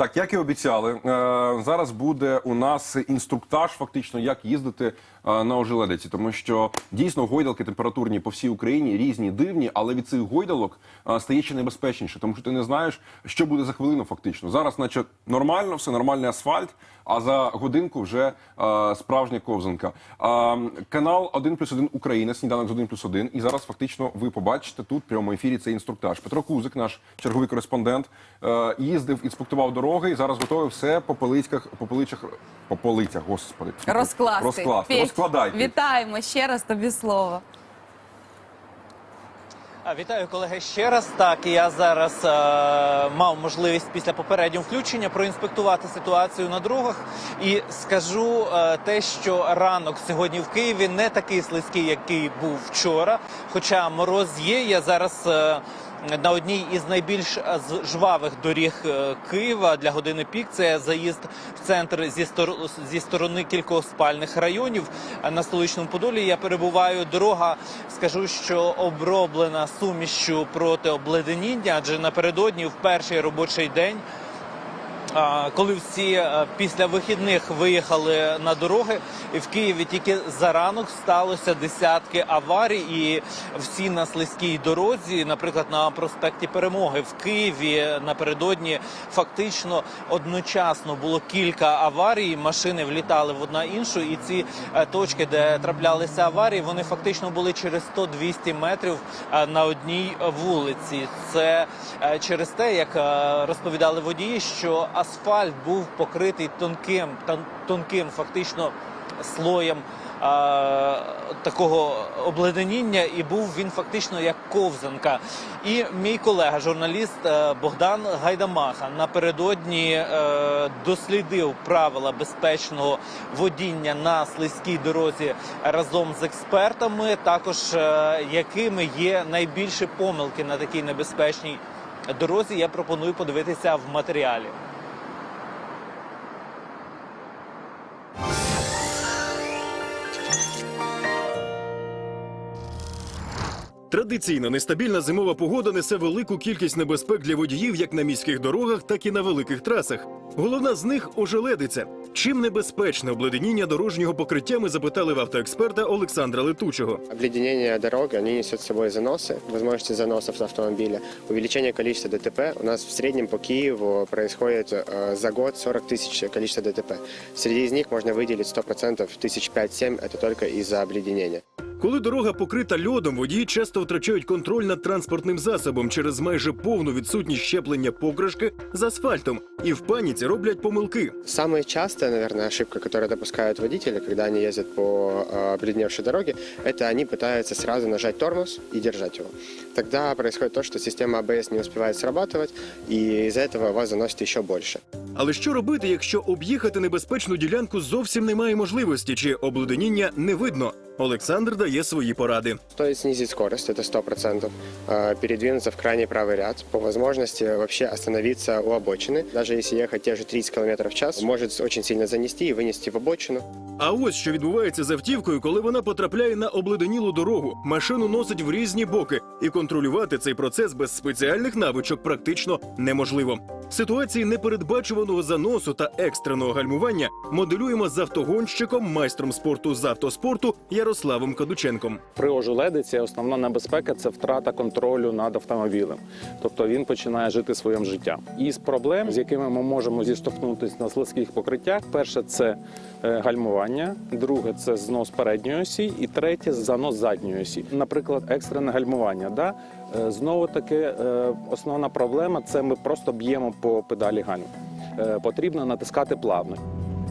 Так, як і обіцяли, е, зараз буде у нас інструктаж, фактично, як їздити е, на ожеледиці, тому що дійсно гойдалки температурні по всій Україні різні, дивні, але від цих гойдалок е, стає ще небезпечніше, тому що ти не знаєш, що буде за хвилину. Фактично зараз, наче нормально, все нормальний асфальт. А за годинку вже справжня ковзанка. Канал 1 плюс 1 Україна, сніданок з 1 плюс 1. І зараз фактично ви побачите тут в прямому ефірі цей інструктаж. Петро Кузик, наш черговий кореспондент, їздив, інспектував дороги і зараз готовий все по полицях, по поличах, по полицях, господи. Розкласти. Розкласти. Петь, Розкладайте. Вітаємо ще раз тобі слово. Вітаю, колеги, ще раз. Так, я зараз е, мав можливість після попереднього включення проінспектувати ситуацію на дорогах і скажу е, те, що ранок сьогодні в Києві не такий слизький, який був вчора. Хоча мороз є. Я зараз. Е, на одній із найбільш е, жвавих доріг е, Києва для години пік це заїзд в центр зі, стор- зі сторони кількох спальних районів на столичному Подолі. Я перебуваю. Дорога, скажу, що оброблена сумішчю проти обледеніння, адже напередодні в перший робочий день. Коли всі е, після вихідних виїхали на дороги, і в Києві тільки за ранок сталося десятки аварій, і всі на слизькій дорозі, наприклад, на проспекті Перемоги в Києві напередодні фактично одночасно було кілька аварій. Машини влітали в одна іншу, і ці е, точки, де траплялися аварії, вони фактично були через 100-200 метрів е, на одній вулиці. Це через те, як розповідали водії, що асфальт був покритий тонким тон- тонким, фактично слоєм. е, Такого обледеніння, і був він фактично як ковзанка. І мій колега, журналіст е, Богдан Гайдамаха, напередодні е, дослідив правила безпечного водіння на слизькій дорозі разом з експертами. Також е, якими є найбільші помилки на такій небезпечній дорозі, я пропоную подивитися в матеріалі. Традиційно нестабільна зимова погода несе велику кількість небезпек для водіїв як на міських дорогах, так і на великих трасах. Головна з них ожеледиця. Чим небезпечне обледеніння дорожнього покриття, ми запитали в автоексперта Олександра Летучого. Обледенение дороги, они несут с собой заносы, возможности заносов с автомобиля, увеличение количества ДТП. У нас в среднем по Киеву происходит э, за год 40 тысяч количества ДТП. Среди из них можно выделить 100%, тысяч 5-7, это только из-за обледенения. Коли дорога покрита льодом, водії часто втрачають контроль над транспортним засобом через майже повну відсутність щеплення покришки з асфальтом і в паніці роблять помилки. Самая частая, наверное, ошибка, которую допускают водители, когда они ездят по э, обледеневшей дороге, это они пытаются сразу нажать тормоз и держать его. Тогда происходит то, что система АБС не успевает срабатывать, и из-за этого вас заносит еще больше. Але що робити, якщо об'їхати небезпечну ділянку зовсім немає можливості, чи обледеніння не видно? Олександр дає свої поради. Стоит снизить скорость, это 100%, э, передвинуться в крайний правый ряд, по возможности вообще остановиться у обочины. Даже если ехать те же 30 км в час, может очень сильно занести и вынести в обочину. А ось що відбувається з автівкою, коли вона потрапляє на обледенілу дорогу. Машину носить в різні боки, і контролювати цей процес без спеціальних навичок практично неможливо. Ситуації непередбачуваного заносу та екстреного гальмування моделюємо з автогонщиком, майстром спорту з автоспорту Ярославом Кадученком. При ожеледиці основна небезпека це втрата контролю над автомобілем. Тобто він починає жити своїм життям. Із проблем, з якими ми можемо зіштовхнутися на слизьких покриттях, перше це е, гальмування, друге це знос передньої осі, і третє занос задньої осі. Наприклад, екстрене гальмування. Да? Е, Знову таки, е, основна проблема це ми просто б'ємо по педалі гальм. Е, Потрібно натискати плавно.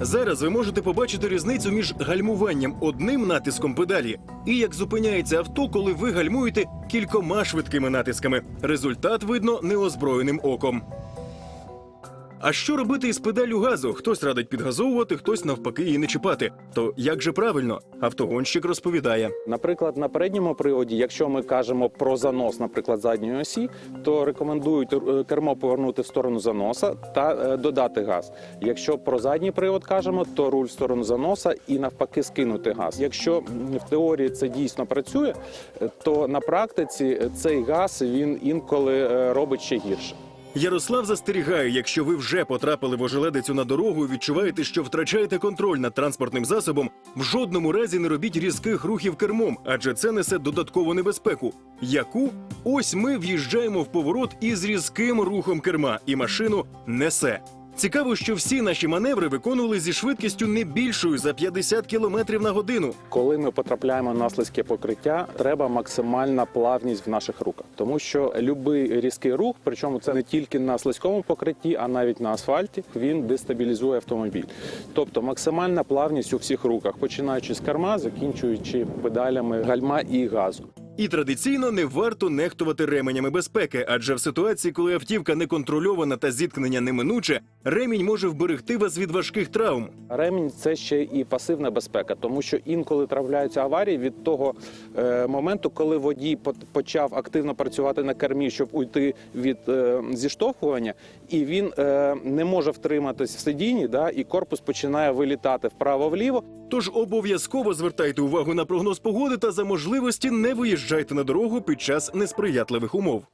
Зараз ви можете побачити різницю між гальмуванням одним натиском педалі і як зупиняється авто, коли ви гальмуєте кількома швидкими натисками. Результат видно неозброєним оком. А що робити із педалю газу? Хтось радить підгазовувати, хтось навпаки її не чіпати. То як же правильно? Автогонщик розповідає. Наприклад, на передньому приводі, якщо ми кажемо про занос, наприклад, задньої осі, то рекомендують е, кермо повернути в сторону заноса та е, додати газ. Якщо про задній привод кажемо, то руль в сторону заноса і навпаки скинути газ. Якщо в теорії це дійсно працює, е, то на практиці цей газ він інколи робить ще гірше. Ярослав застерігає, якщо ви вже потрапили в ожеледицю на дорогу і відчуваєте, що втрачаєте контроль над транспортним засобом, в жодному разі не робіть різких рухів кермом, адже це несе додаткову небезпеку. Яку? Ось ми в'їжджаємо в поворот із різким рухом керма, і машину несе. Цікаво, що всі наші маневри виконували зі швидкістю не більшою за 50 км на годину. Коли ми потрапляємо на слизьке покриття, треба максимальна плавність в наших руках, тому що будь-який різкий рух, причому це не тільки на слизькому покритті, а навіть на асфальті, він дестабілізує автомобіль. Тобто максимальна плавність у всіх руках, починаючи з керма, закінчуючи педалями гальма і газу. І традиційно не варто нехтувати ременями безпеки, адже в ситуації, коли автівка не контрольована та зіткнення неминуче, ремінь може вберегти вас від важких травм. Ремінь це ще і пасивна безпека, тому що інколи трапляються аварії від того е, моменту, коли водій почав активно працювати на кермі, щоб уйти від е, зіштовхування, і він е, не може втриматись в сидінні, да, і корпус починає вилітати вправо-вліво. Тож обов'язково звертайте увагу на прогноз погоди та за можливості не виїжджайте на дорогу під час несприятливих умов.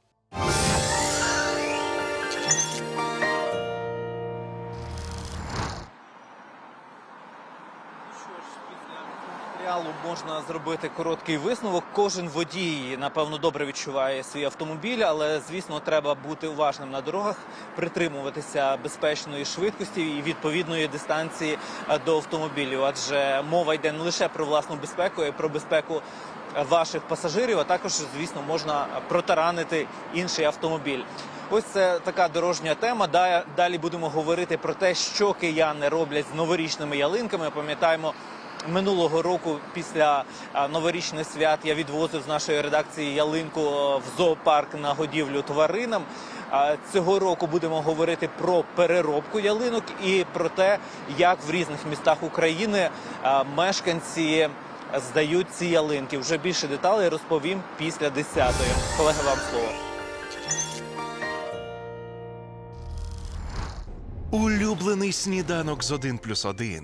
Матеріалу можна зробити короткий висновок. Кожен водій, напевно, добре відчуває свій автомобіль, але звісно, треба бути уважним на дорогах, притримуватися безпечної швидкості і відповідної дистанції е, до автомобілів. Адже мова йде не лише про власну безпеку, а й про безпеку ваших пасажирів. А також, звісно, можна протаранити інший автомобіль. Ось це така дорожня тема. Далі будемо говорити про те, що кияни роблять з новорічними ялинками. Пам'ятаємо, Минулого року після новорічних свят я відвозив з нашої редакції ялинку в зоопарк на годівлю тваринам. А, Цього року будемо говорити про переробку ялинок і про те, як в різних містах України мешканці здають ці ялинки. Вже більше деталей розповім після 10-ї. Колеги, вам слово. Улюблений сніданок з 1 плюс 1.